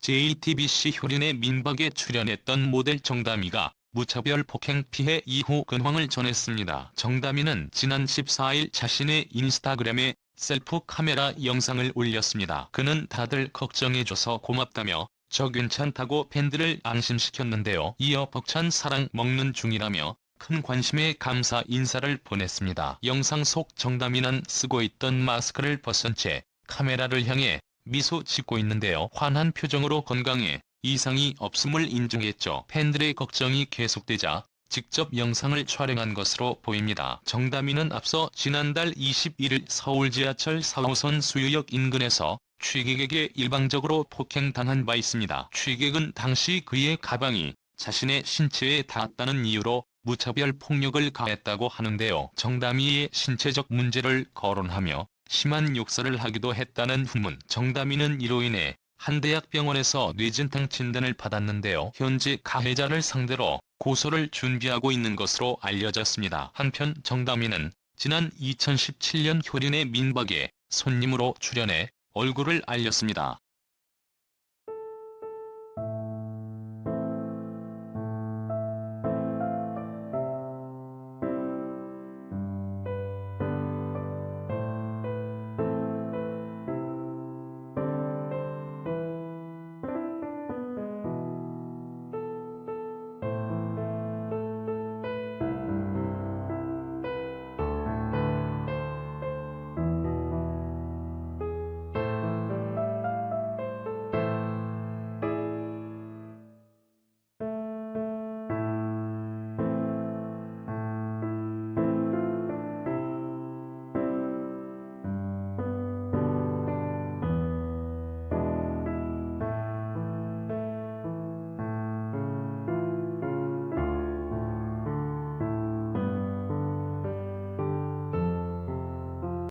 JTBC 효린의 민박에 출연했던 모델 정다미가 무차별 폭행 피해 이후 근황을 전했습니다. 정다미는 지난 14일 자신의 인스타그램에 셀프 카메라 영상을 올렸습니다. 그는 다들 걱정해줘서 고맙다며 저 괜찮다고 팬들을 안심시켰는데요. 이어 벅찬 사랑 먹는 중이라며 큰 관심에 감사 인사를 보냈습니다. 영상 속 정다미는 쓰고 있던 마스크를 벗은 채 카메라를 향해 미소 짓고 있는데요. 환한 표정으로 건강에 이상이 없음을 인정했죠. 팬들의 걱정이 계속되자 직접 영상을 촬영한 것으로 보입니다. 정다미는 앞서 지난달 21일 서울 지하철 4호선 수유역 인근에서 취객에게 일방적으로 폭행당한 바 있습니다. 취객은 당시 그의 가방이 자신의 신체에 닿았다는 이유로 무차별 폭력을 가했다고 하는데요. 정다미의 신체적 문제를 거론하며 심한 욕설을 하기도 했다는 후문. 정다미는 이로 인해 한 대학병원에서 뇌진탕 진단을 받았는데요. 현재 가해자를 상대로 고소를 준비하고 있는 것으로 알려졌습니다. 한편 정다미는 지난 2017년 효린의 민박에 손님으로 출연해 얼굴을 알렸습니다.